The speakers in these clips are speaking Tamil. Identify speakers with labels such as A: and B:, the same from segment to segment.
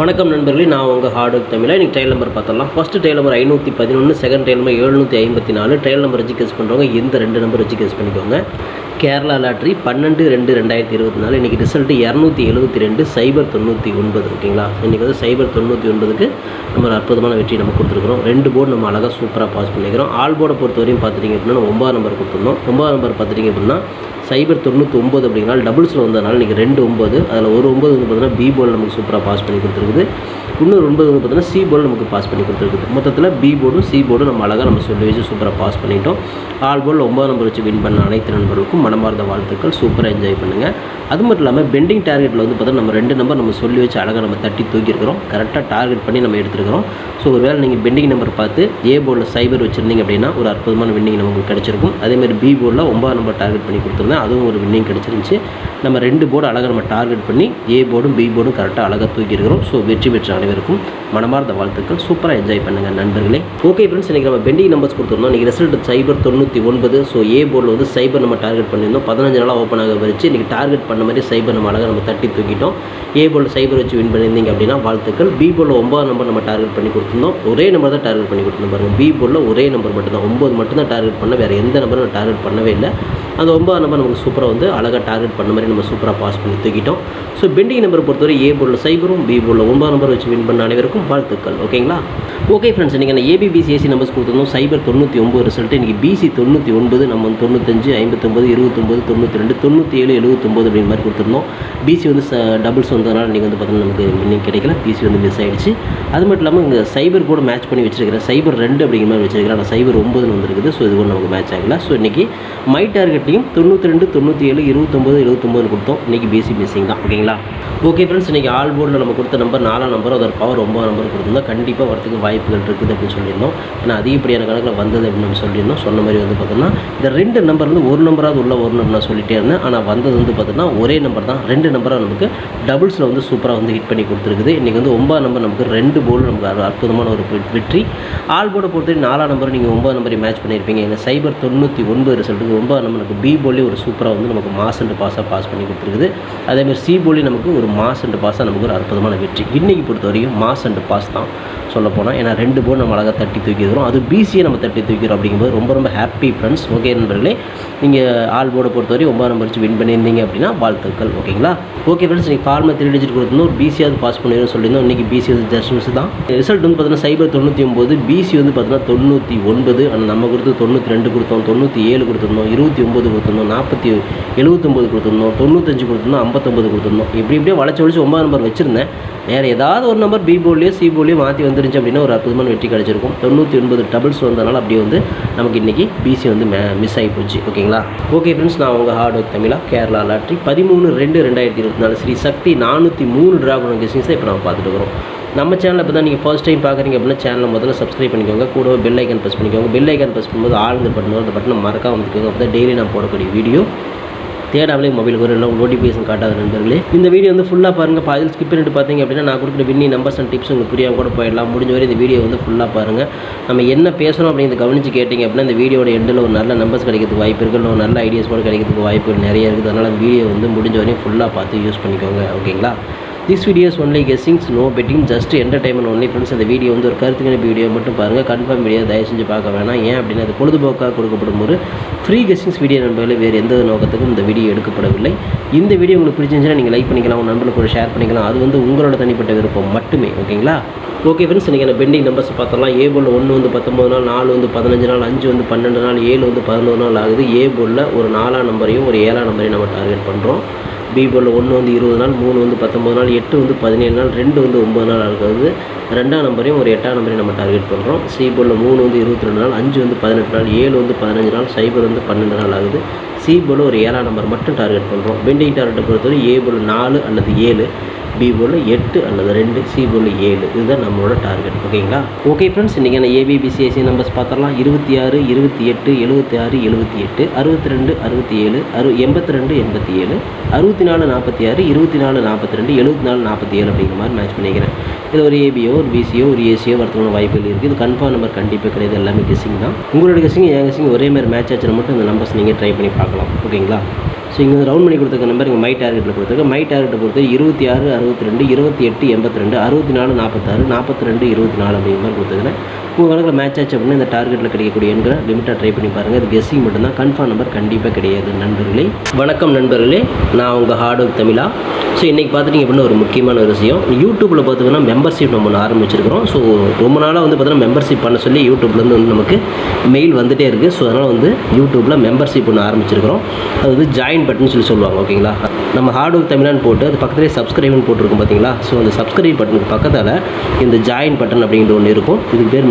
A: வணக்கம் நண்பர்களே நான் உங்கள் ஹார்ட் ஒர்க் தமிழாக இன்றைக்கி ட்ரையல் நம்பர் பார்த்தலாம். ஃபஸ்ட்டு ட்ரையல் நம்பர் ஐநூற்றி பதினொன்று செகண்ட் ட்ரையல் நம்பர் எழுநூற்றி ஐம்பத்தி நாலு. ட்ரையல் நம்பர் வச்சு கேஸ் பண்ணுறவங்க இந்த ரெண்டு நம்பர் வச்சு கேஸ் பண்ணிக்கோங்க. கேரளா லாட்ரி பன்னெண்டு ரெண்டு ரெண்டாயிரத்தி இருபத்தி நாலு. இன்றைக்கி ரிசல்ட்டு இரநூத்தி எழுபத்தி ரெண்டு சைபர் தொண்ணூற்றி ஒன்பது ஓகேங்களா? இன்றைக்கி வந்து சைபர் தொண்ணூற்றி ஒன்பதுக்கு நம்ம ஒரு அற்புதமான வெற்றி நம்ம கொடுத்துருக்குறோம். ரெண்டு போர்டு நம்ம அழகாக சூப்பராக பாஸ் பண்ணிக்கிறோம். ஆல் போர்டை பொறுத்த வரையும் பார்த்துட்டிங்க அப்படின்னா நம்ம நம்பர் கொடுத்துருந்தோம். ஒன்பதாம் நம்பர் பார்த்துட்டிங்க அப்படின்னா சைபர் தொண்ணூற்றி ஒம்பது அப்படிங்கிறனால டபுள்ஸில் வந்ததுனால இன்றைக்கி ரெண்டு ஒம்பது அதில் ஒரு ஒம்பது வந்து பார்த்தீங்கன்னா பி போர்டு நமக்கு சூப்பராக பாஸ் பண்ணி கொடுத்துருக்குது. இன்னொரு ஒன்பது வந்து பார்த்தீங்கன்னா சி போர்டு நமக்கு பாஸ் பண்ணி கொடுத்துருக்குது. மொத்தத்தில் பி போர்டும் சி போர்டும் நம்ம அழகாக நம்ம சொல்லி வச்சு சூப்பராக பாஸ் பண்ணிட்டோம். ஆல் போர்டில் ஒன்பது நம்பர் வச்சு வின் பண்ண அனைத்து நண்பர்களுக்கும் மனமார்ந்த வாழ்த்துக்கள். சூப்பராக என்ஜாய் பண்ணுங்கள் அது மட்டும் இல்லாமல் பெண்டிங் டார்கெட்டில் வந்து பார்த்தீங்கன்னா நம்ம ரெண்டு நம்பர் நம்ம சொல்லி வச்சு அழகாக நம்ம தட்டி தூக்கியிருக்கிறோம். கரெக்டாக டார்கெட் பண்ணி நம்ம எடுத்துருக்கிறோம். ஸோ ஒரு வேளை நீங்கள் பெண்டிங் நம்பர் பார்த்து ஏ போர்டில் சைபர் வச்சுருந்தீங்க அப்படின்னா ஒரு அற்புதமான வின்னிங் நமக்கு கிடச்சிருக்கும். அதேமாதிரி பி போர்டில் ஒன்பது நம்பர் டார்கெட் பண்ணி கொடுத்துருந்தேன். அதுவும் ஒரு வின்னிங் கிடச்சிருந்துச்சு. நம்ம ரெண்டு போர்டு அழகாக நம்ம டார்கெட் பண்ணி ஏ போர்டும் பி போர்டும் கரெக்டாக அழகாக தூக்கியிருக்கிறோம். ஸோ வெற்றி பெற்ற அனைவருக்கும் மனமார்ந்த வாழ்த்துக்கள். சூப்பராக என்ஜாய் பண்ணுங்கள் நண்பர்களே. ஓகே ஃப்ரெண்ட்ஸ் இன்றைக்கி நம்ம பெண்டிங் நம்பர்ஸ் கொடுத்துருந்தோம். இன்றைக்கி ரிசல்ட் சைபர் தொண்ணூற்றி ஒன்பது. ஸோ ஏ போர்டில் வந்து சைபர் நம்ம டார்கெட் பண்ணியிருந்தோம். பதினஞ்சு நாளாக ஓப்பன் ஆக வச்சு இன்றைக்கி டார்கெட் பண்ண மாதிரி சைபர் நம்ம அழகாக நம்ம தட்டி தூக்கிட்டோம். ஏ போர்டில் சைபர் வச்சு வின் பண்ணியிருந்தீங்க அப்படின்னா வாழ்த்துக்கள். பி போர்டில் ஒன்பது நம்பர் நம்ம டார்கெட் பண்ணி கொடுத்துருந்தோம். ஒரே நம்பர் தான் டார்கெட் பண்ணி கொடுத்துருந்தோம் பாருங்கள் பி போர்டில் ஒரே நம்பர் மட்டும் தான். ஒம்பது மட்டும் தான் டார்கெட் பண்ண வேறு எந்த நம்பரும் நம்ம டார்கெட் பண்ணவே இல்லை. அந்த ஒன்பது நம்பர் நமக்கு சூப்பராக வந்து அழகாக டார்கெட் பண்ண மாதிரி நம்ம சூப்பராக பாஸ் பண்ணி தூக்கிட்டோம். ஸோ பெண்டிங் நம்பர் பொறுத்தவரை ஏ போர்டில் சைபரும் பி போர்டில் ஒன்பது நம்பர் வச்சு வின் பண்ண அனைவருக்கும் வாழ்த்துக்கள் ஓகேங்களா? ஓகே ஃப்ரெண்ட்ஸ் இன்றைக்கி நான் ஏபிபிசிஎஸ்சி நம்பர்ஸ் கொடுத்துருந்தோம். சைபர் தொண்ணூற்றி ஒம்பது ரிசல்ட் இன்றைக்கி பிசி தொண்ணூற்றி ஒன்பது நம்ம வந்து தொண்ணூத்தஞ்சு ஐம்பத்தொம்பது இருபத்தொம்பது தொண்ணூற்றி ரெண்டு தொண்ணூற்றி ஏழு எழுபத்தொம்பது அப்படிங்கிற மாதிரி கொடுத்துருந்தோம். பிசி வந்து ச டபுள்ஸ் வந்ததுனால இன்றைக்கி வந்து பார்த்தீங்கன்னா நமக்கு இன்னைக்கு கிடைக்கல. பிசி வந்து மிஸ் ஆகிடுச்சு அது மட்டும் இல்லாமல் இங்கே சைபர் கூட மேட்ச் பண்ணி வச்சிருக்கிறேன் சைபர் ரெண்டு அப்படிங்கிற மாதிரி வச்சிருக்கிறேன் ஆனால் சைபர் ஒம்பதுன்னு வந்திருக்குது. ஸோ இது கூட நமக்கு மேட்ச் ஆகல. ஸோ இன்றைக்கி மை டார்கெட்லையும் தொண்ணூற்றி ரெண்டு தொண்ணூற்றி ஏழு இருபத்தொம்பது எழுபத்தொம்பதுன்னு கொடுத்தோம் இன்றைக்கி பிசி மிஸ்ஸிங் தான். ஓகேங்களா? ஓகே ஃப்ரெண்ட்ஸ் இன்றைக்கி ஆல் போர்டில் நம்ம கொடுத்த நம்பர் நாலாம் நம்பர் அதோட பவர் ஒம்பது நம்பர் கொடுத்துருந்தோம் கண்டிப்பாக வரத்துக்கு வாய்ப்புகள் இருக்குது அப்படின்னு சொல்லியிருந்தோம். ஏன்னா அதிகப்படியான கணக்கில் வந்தது அப்படின்னு நம்ம சொல்லியிருந்தோம். சொன்ன மாதிரி வந்து பார்த்தோம்னா இந்த ரெண்டு நம்பர் வந்து ஒரு நம்பராவது உள்ள வரணும்னு நான் சொல்லிட்டே இருந்தேன். ஆனால் வந்தது வந்து பார்த்தோன்னா ஒரே நம்பர் தான். ரெண்டு நம்பராக நமக்கு டபுள்ஸில் வந்து சூப்பராக வந்து ஹிட் பண்ணி கொடுத்துருக்குது. இன்றைக்கி வந்து ஒன்பது நம்பர் நமக்கு ரெண்டு போல் நமக்கு அற்புதமான ஒரு வெற்றி. ஆல் போர்டை பொறுத்தவரை நாலாம் நம்பர் நீங்கள் ஒன்பது நம்பரை மேட்ச் பண்ணியிருப்பீங்க. இந்த சைபர் தொண்ணூற்றி ஒன்பது ரிசல்ட்டுக்கு ஒன்பது நம்பருக்கு பி போலி ஒரு சூப்பராக வந்து நமக்கு மாஸ் பாஸாக பாஸ் பண்ணி கொடுத்துருக்குது. அதேமாதிரி சி போலி நமக்கு ஒரு மாஸ் பாஸாக நமக்கு ஒரு அற்புதமான வெற்றி. இன்றைக்கி பொறுத்த வரைக்கும் மாஸ் அண்ட் பாஸ் தான் சொல்ல போனால். ஏன்னா ரெண்டு போர்டு நம்ம அழகாக தட்டி தூக்கிக்கிறோம் அது பிசியை நம்ம தட்டி தூக்கிறோம் அப்படிங்கும்போது ரொம்ப ரொம்ப ஹாப்பி ஃப்ரெண்ட்ஸ் ஓகே நண்பர்களே நீங்கள் ஆல் போர்டை பொறுத்தவரை ஒன்பது நம்பர் வச்சு வின் பண்ணியிருந்தீங்க அப்படின்னா வாழ்த்துக்கள் ஓகேங்களா? ஓகே ஃப்ரெண்ட்ஸ் நீங்கள் ஃபார்மை த்ரீ டிஜிட் கொடுத்துருந்தோம் ஒரு பிசியாவது பாஸ் பண்ணிடுன்னு சொல்லியிருந்தோம். இன்றைக்கி பிசி வந்து ஜஸ்ட் மிஸ் தான். ரிசல்ட் வந்து பார்த்தீங்கன்னா சைபர் தொண்ணூற்றி ஒம்பது பிசி வந்து பார்த்தீங்கன்னா தொண்ணூற்றி ஒன்பது. ஆனால் நம்ம கொடுத்து தொண்ணூற்றி ரெண்டு கொடுத்தோம் தொண்ணூற்றி ஏழு கொடுத்துருந்தோம் இருபத்தி ஒம்பது கொடுத்துருந்தோம் நாற்பத்தி எழுபத்தொம்பது கொடுத்துருந்தோம் தொண்ணூத்தஞ்சு கொடுத்துருந்தோம் ஐம்பத்தொம்பது கொடுத்துருந்தோம். இப்படி இப்படியே வளைச்சு வளைச்சு ஒன்பது நம்பர் வச்சுருந்தேன். வேறு ஏதாவது ஒரு நம்பர் பி போர்ட்லேயோ சி போர்ட்லேயோ மாற்றி வந்துருந்துச்சு அப்படின்னா ஒரு அற்புதமான வெற்றி கிடச்சிருக்கும். தொண்ணூற்றி ஒன்பது டபுள்ஸ் வந்தனால அப்படியே வந்து நமக்கு இன்றைக்கி பிசி வந்து மிஸ் ஆகி போச்சு. ஓகேங்களா? ஓகே ஃப்ரெண்ட்ஸ் நான் உங்கள் ஹார்ட் ஒர்க் தமிழா கேரளா லாட்ரி பதிமூணு ரெண்டு ரெண்டாயிரத்தி இருபத்தி நாலு ஸ்ரீ சக்தி நானூற்றி மூணு டிராகுன கெஸ்டிங்ஸை இப்போ நம்ம பார்த்துட்டு வரோம் நம்ம சேனலில் இப்போ தான் நீங்கள் ஃபஸ்ட் டைம் பார்க்குறீங்க அப்படின்னா சேனலை முதல்ல சப்ஸ்கிரைப் பண்ணிக்கோங்க. கூட பெல் ஐக்கன் ப்ரெஸ் பண்ணிக்கோங்க. பெல் ஐக்கன் ப்ரெஸ் பண்ணும்போது ஆளுங்க பட்டன் அந்த பட்டனை மறக்காம வந்துக்கோங்க. அப்போ தான் டெய்லி நான் போடக்கூடிய வீடியோ தேடாமலே மொபைலுக்கு வரும் எல்லாம் நோட்டிஃபிகேஷன் காட்டாத நண்பர்களே. இந்த வீடியோ வந்து ஃபுல்லாக பாருங்கள் பாதில் ஸ்கிப் பண்ணிட்டு பார்த்தீங்க அப்படின்னா நான் கொடுக்குற வின்னி நம்பர்ஸ் அண்ட் டிப்ஸ் உங்களுக்கு புரியாமல் கூட போயிடலாம். முடிஞ்ச வரை இந்த வீடியோ வந்து ஃபுல்லாக பாருங்கள் நம்ம என்ன பேசுகிறோம் அப்படிங்கிறத கவனித்து கேட்டிங்க அப்படின்னா இந்த வீடியோட எண்டில் ஒரு நல்ல நம்பர்ஸ் கிடைக்கிறதுக்கு வாய்ப்பு இருக்குது ஒரு நல்ல ஐடியாஸ் கூட கிடைக்கிறதுக்கு வாய்ப்புகள் நிறைய இருக்குது. அதனால் அந்த வீடியோ வந்து முடிஞ்ச வரையும் ஃபுல்லாக பார்த்து யூஸ் பண்ணிக்கோங்க. ஓகேங்களா this videos only guessings no betting just entertainment only friends அந்த வீடியோ வந்து ஒரு கருத்துக்கான வீடியோ மட்டும் பாருங்கள் கன்ஃபார்ம் வீடியோ தயவு செஞ்சு பார்க்க வேணாம். ஏன் அப்படின்னா அது பொழுதுபோக்காக கொடுக்கப்படும் ஒரு ஃப்ரீ கெஸ்ஸிங்ஸ் வீடியோ நண்பர்களே வேறு எந்த நோக்கத்துக்கும் இந்த வீடியோ எடுக்கப்படவில்லை. இந்த வீடியோ உங்களுக்கு பிடிச்சிருந்துச்சுன்னா நீங்கள் லைக் பண்ணிக்கலாம் உங்கள் நண்பர்களுக்கு கூட ஷேர் பண்ணிக்கலாம். அது வந்து உங்களோட தனிப்பட்ட விருப்பம் மட்டுமே ஓகேங்களா? ஓகே ஃப்ரெண்ட்ஸ் இன்றைக்கி அந்த பெண்டிங் நம்பர்ஸ் பார்த்தலாம் ஏ போர்டில் ஒன்று வந்து பத்தொம்பது நாள் நாலு வந்து பதினஞ்சு நாள் அஞ்சு வந்து பன்னெண்டு நாள் ஏழு வந்து பதினோரு நாள் ஆகுது. ஏ போலில் ஒரு நாலாம் நம்பரையும் ஒரு ஏழாம் நம்பரையும் நம்ம டார்கெட் பண்ணுறோம் பி ஒன்று வந்து இருபது நாள் மூணு வந்து பத்தொம்பது நாள் எட்டு வந்து பதினேழு நாள் ரெண்டு வந்து ஒம்பது நாள் இருக்கிறது. ரெண்டாம் நம்பரையும் ஒரு எட்டாம் நம்பரையும் நம்ம டார்கெட் பண்ணுறோம் சிபோர்டில் மூணு வந்து இருபத்தி ரெண்டு நாள் அஞ்சு வந்து பதினெட்டு நாள் ஏழு வந்து பதினஞ்சு நாள் சைபர் வந்து பன்னெண்டு நாள் ஆகுது. சி போர்டில் ஒரு ஏழாம் நம்பர் மட்டும் டார்கெட் பண்ணுறோம் பெண்டிங் டார்கெட்டை பொறுத்தவரை ஏ போர்டில் நாலு அல்லது ஏழு. பி போல் எட்டு அல்லது ரெண்டு சி போல் ஏழு. இதுதான் நம்மளோட டார்கெட் ஓகேங்களா? ஓகே ஃப்ரெண்ட்ஸ் இன்றைக்கி நான் ஏபிபிசிஎஸ்சி நம்பர்ஸ் பார்த்தரலாம் இருபத்தி ஆறு இருபத்தி எட்டு எழுபத்தி ஆறு எழுபத்தி எட்டு அறுபத்தி ரெண்டு அறுபத்தி ஏழு அறு எண்பத்தி ரெண்டு எண்பத்தி ஏழு அறுபத்தி நாலு நாற்பத்தி ஆறு இருபத்தி நாலு நாற்பத்தி ரெண்டு எழுபத்தி நாலு நாற்பத்தி ஏழு அப்படிங்கிற மாதிரி மேட்ச் பண்ணிக்கிறேன். இது ஒரு ஏபியோ ஒரு பிசியோ ஒரு ஏசியோ வரதுக்கான வாய்ப்புகள் இருக்குது இது கன்ஃபார்ம் நம்பர் கண்டிப்பாக கிடையாது. எல்லாமே கெஸ்ஸிங் தான். உங்களோட கெஸ்ஸிங் என் கெஸ்ஸிங் ஒரே மாதிரி மேட்ச் ஆச்சுன்னா மட்டும் இந்த நம்பர்ஸ் நீங்கள் ட்ரை பண்ணி பார்க்கலாம். ஓகேங்களா? ஸோ இங்கே ரவுண்ட் பண்ணி கொடுத்துருக்க நம்பர் இங்கே மை டார்கெட்டில் கொடுத்துருக்கு. மை டார்கெட்டை பொறுத்து இருபத்தி ஆறு அறுபத்தி ரெண்டு இருபத்தி எட்டு எண்பத்தி ரெண்டு அறுபத்தி நாலு நாற்பத்தாறு நாற்பத்தி ரெண்டு இருபத்தி நாலு அப்படிங்கிற மாதிரி கொடுத்துருக்கேன். உங்கள் கணக்கில் மேட்ச் ஆச்சு அப்படின்னா இந்த டார்கெட்டில் கிடைக்கக்கூடிய எண்களை லிமிட்டாக ட்ரை பண்ணி பாருங்கள் இது கெஸ்ஸிங் மட்டும்தான். கன்ஃபார்ம் நம்பர் கண்டிப்பாக கிடையாது நண்பர்களே. வணக்கம் நண்பர்களே. நான் உங்கள் ஹார்ட் ஒர்க் தமிழா. ஸோ இன்றைக்கி பார்த்துட்டிங்க அப்படின்னா ஒரு முக்கியமான ஒரு விஷயம். யூடியூப்பில் பார்த்தீங்கன்னா மெம்பர்ஷிப் நம்ம ஒன்று ஆரம்பிச்சிருக்கிறோம். ஸோ ரொம்ப நாளாக வந்து பார்த்தீங்கன்னா மெம்பர்ஷிப் பண்ண சொல்லி யூடியூப்லேருந்து வந்து நமக்கு மெயில் வந்துட்டே இருக்குது ஸோ அதனால் வந்து யூடியூப்பில் மெம்பர்ஷிப் ஒன்று ஆரம்பிச்சிருக்கிறோம். அது வந்து ஜாயின் பட்டன் சொல்லி சொல்லுவாங்க ஓகேங்களா நம்ம ஹார்ட் ஒர்க் தமிழான்னு போட்டு அது பக்கத்துலேயே சப்ஸ்கிரைப்னு போட்டிருக்கும் பார்த்தீங்களா ஸோ அந்த சப்ஸ்கிரைப் பட்டனுக்கு பக்கத்தில் இந்த ஜாயின் பட்டன் அப்படிங்கிற ஒன்று இருக்கும். இதுக்கு பேர்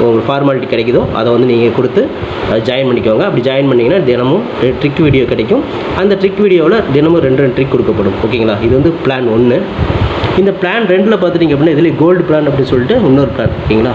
A: உங்களுக்கு ஃபார்மாலிட்டி கிடைக்குதோ அதை வந்து நீங்கள் கொடுத்து ஜாயின் பண்ணிக்கோங்க. அப்படி ஜாயின் பண்ணிங்கன்னா தினமும் ட்ரிக் வீடியோ கிடைக்கும். அந்த ட்ரிக் வீடியோவில் தினமும் ரெண்டு ரெண்டு ட்ரிக் கொடுக்கப்படும். ஓகேங்களா? இது வந்து பிளான் ஒன்று இந்த பிளான் ரெண்டில் பார்த்துட்டிங்க அப்படின்னா இதில் கோல்டு பிளான் அப்படின்னு சொல்லிட்டு இன்னொரு பிளான் ஓகேங்களா?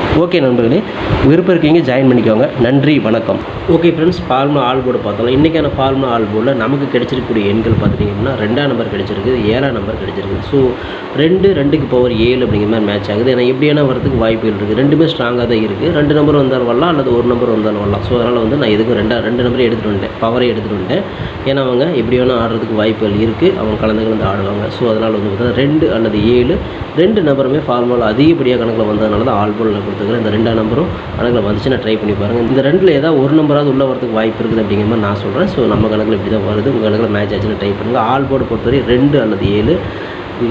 A: ஓகே நண்பர்களே விருப்பம் இருக்கீங்க ஜாயின் பண்ணிக்கோங்க. நன்றி வணக்கம். Okay friends formula all board பார்த்தோம் இன்றைக்கான ஃபார்முலா ஆல் போர்டில் நமக்கு கிடைச்சிருக்கக்கூடிய எண்கள் பார்த்துட்டிங்கன்னா ரெண்டாம் நம்பர் கிடைச்சிருக்கு ஏழாம் நம்பர் கிடைச்சிருக்கு ஸோ ரெண்டு ரெண்டுக்கு பவர் ஏழு அப்படிங்கிற மாதிரி மேட்ச் ஆகுது. ஏன்னா எப்படியான வரதுக்கு வாய்ப்புகள் இருக்குது ரெண்டுமே ஸ்ட்ராங்காக தான் இருக்குது ரெண்டு நம்பர் வந்தாலும் வரலாம் அல்லது ஒரு நம்பர் வந்தாலும் வரலாம். ஸோ அதனால் வந்து நான் எதுக்கும் ரெண்டா ரெண்டு நம்பரே எடுத்துகிட்டு வந்துட்டேன். பவரே எடுத்துகிட்டு வந்துட்டேன். ஏன்னா அவங்க எப்படி வேணால் ஆடுறதுக்கு வாய்ப்புகள் இருக்குது அவங்க கலந்து கலந்து ஆடுவாங்க. ஸோ அதனால் வந்து பார்த்தீங்கன்னா ரெண்டு அல்லது ஏழு ரெண்டு நம்பருமே ஃபார்முலா அதிகப்படியாக கணக்கில் வந்ததுனால தான் ஆல் போர்டில் கொடுத்து கொடுத்துருக்கேன் இந்த ரெண்டாம் நம்பரும் கணக்கில் வந்துச்சுன்னா ட்ரை பண்ணி பாருங்கள் இந்த ரெண்டில் ஏதாவது ஒரு நம்பராவது உள்ள வரதுக்கு வாய்ப்பு இருக்குது அப்படிங்கிற மாதிரி நான் சொல்கிறேன் ஸோ நம்ம கணக்கில் இப்படி தான் வருது. உங்கள் கணக்கில் மேட்ச் ஆச்சுன்னு ட்ரை பண்ணுங்கள் ஆல் போர்டு பொறுத்தவரை ரெண்டு அல்லது ஏழு.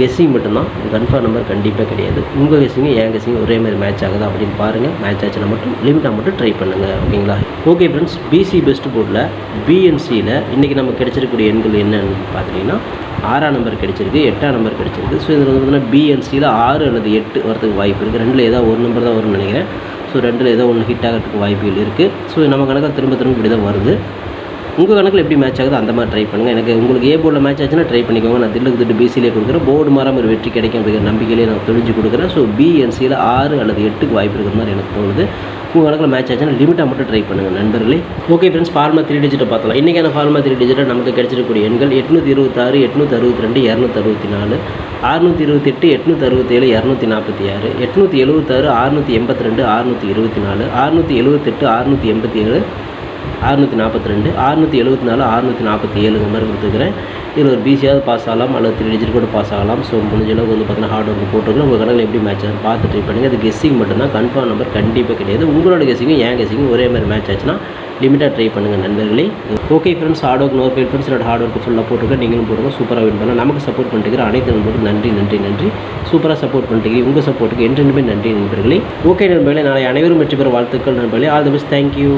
A: கெஸ்ஸிங் மட்டும்தான். கன்ஃபார்ம் நம்பர் கண்டிப்பாக கிடையாது. உங்கள் கெஸ்ஸிங்கும் என் கெஸ்ஸிங் ஒரே மாதிரி மேட்ச் ஆகுதா அப்படின்னு பாருங்கள் மேட்ச் ஆச்சுன்னா மட்டும் லிமிட்டாக மட்டும் ட்ரை பண்ணுங்கள் ஓகேங்களா ஓகே ஃப்ரெண்ட்ஸ் பிசி பெஸ்ட் போர்டில் பிஎன்சியில் இன்றைக்கி நம்ம கிடைச்சிருக்கக்கூடிய எண்கள் என்னன்னு பார்த்தீங்கன்னா ஆறாம் நம்பர் கிடைச்சிருக்கு எட்டாம் நம்பர் கிடைச்சிருக்கு. ஸோ இதில் வந்து பார்த்தீங்கன்னா பிஎன்சியில் ஆறு அல்லது எட்டு வரதுக்கு வாய்ப்பு இருக்குது ரெண்டில் ஏதாவது ஒரு நம்பர் தான் வரும்னு நினைக்கிறேன். ஸோ ரெண்டில் ஏதோ ஒன்று ஹிட் ஆகிறதுக்கு வாய்ப்புகள் இருக்குது ஸோ நம்ம கணக்காக திரும்ப திரும்ப இப்படி தான் வருது. உங்கள் கணக்கில் எப்படி மேட்ச் ஆகுதோ அந்த மாதிரி ட்ரை பண்ணுங்கள் எனக்கு உங்களுக்கு ஏ போர்டில் மேட்ச் ஆச்சுன்னா ட்ரை பண்ணிக்கோங்க. நான் தில்லுக்கு திட்டு பிசிலே கொடுக்குறேன். போர்டு மாறாமல் ஒரு வெற்றி கிடைக்கும் அப்படிங்கிற நம்பிக்கையிலே நான் தெளிஞ்சு கொடுக்குறேன். ஸோ பிஎன்சியில் ஆறு அல்லது எட்டுக்கு வாய்ப்பு இருக்கிற மாதிரி எனக்கு தோணுது. உங்கள் கணக்கில் மேட்ச் ஆச்சுன்னா லிமிட்டாக மட்டும் ட்ரை பண்ணுங்கள் நண்பர்களே. ஓகே ஃப்ரெண்ட்ஸ் ஃபார்மா த்ரீ டிஜிட்டை பார்த்தலாம் இன்றைக்கான ஃபார்மா த்ரீ டிஜிட்டை நமக்கு கிடைச்சிருக்கக்கூடிய எண்கள் எட்நூற்றி இருபத்தாறு எட்நூற்றி அறுபத்தி ரெண்டு இரநூத்தி அறுபத்தி நாலு அறுநூற்றி இருபத்தெட்டு எட்நூற்றி அறுபத்தேழு இரநூத்தி நாற்பத்தி ஆறு எட்நூற்றி எழுபத்தாறு அறுநூற்றி எண்பத்தி ரெண்டு அறுநூற்றி இருபத்தி நாலு அறுநூற்றி எழுபத்தெட்டு அறுநூற்றி எண்பத்தி ஏழு அறுநூற்றி நாற்பத்தி ரெண்டு அறுநூற்றி எழுபத்தி நாலு அறுநூற்றி நாற்பத்தி ஏழுங்க மாதிரி கொடுத்துருக்குறேன். இதில் ஒரு பிசியாவது பாஸ் ஆகலாம் அல்லது த்ரீ டிஜிட் கூட பாஸ் ஆகலாம். ஸோ முடிஞ்ச அளவுக்கு வந்து பார்த்தீங்கன்னா ஹார்ட் ஒர்க் போட்டுருக்கோம் உங்கள் கணக்கில் எப்படி மேட்ச் ஆகும் பார்த்து ட்ரை பண்ணுங்கள் அது கெஸ்ஸிங் மட்டும்தான். கன்ஃபார்ம் நம்பர் கண்டிப்பாக கிடையாது. உங்களோட கெஸ்ஸிங்கும் என் கெஸ்ஸிங்கும் ஒரே மாதிரி மேட்ச் ஆச்சுன்னா லிமிட்டாக ட்ரை பண்ணுங்கள் நண்பர்களே. Okay friends hard work no fail friends என்னோட ஹார்ட் ஒர்க் ஃபுல்லாக போட்டுருக்கேன் நீங்களும் போடுங்க சூப்பராக வின் பண்ணலாம். நமக்கு சப்போர்ட் பண்ணிட்டு அனைத்து நண்பர்களும் நன்றி நன்றி நன்றி. சூப்பராக சப்போர்ட் பண்ணிட்டு உங்கள் சப்போர்ட்டுக்கு என்றென்றுமே நன்றி நண்பர்களே. ஓகே நண்பர்களே நாளை அனைவரும் வெற்றி பெற வாழ்த்துக்கள் நண்பர்களே. All the best thank you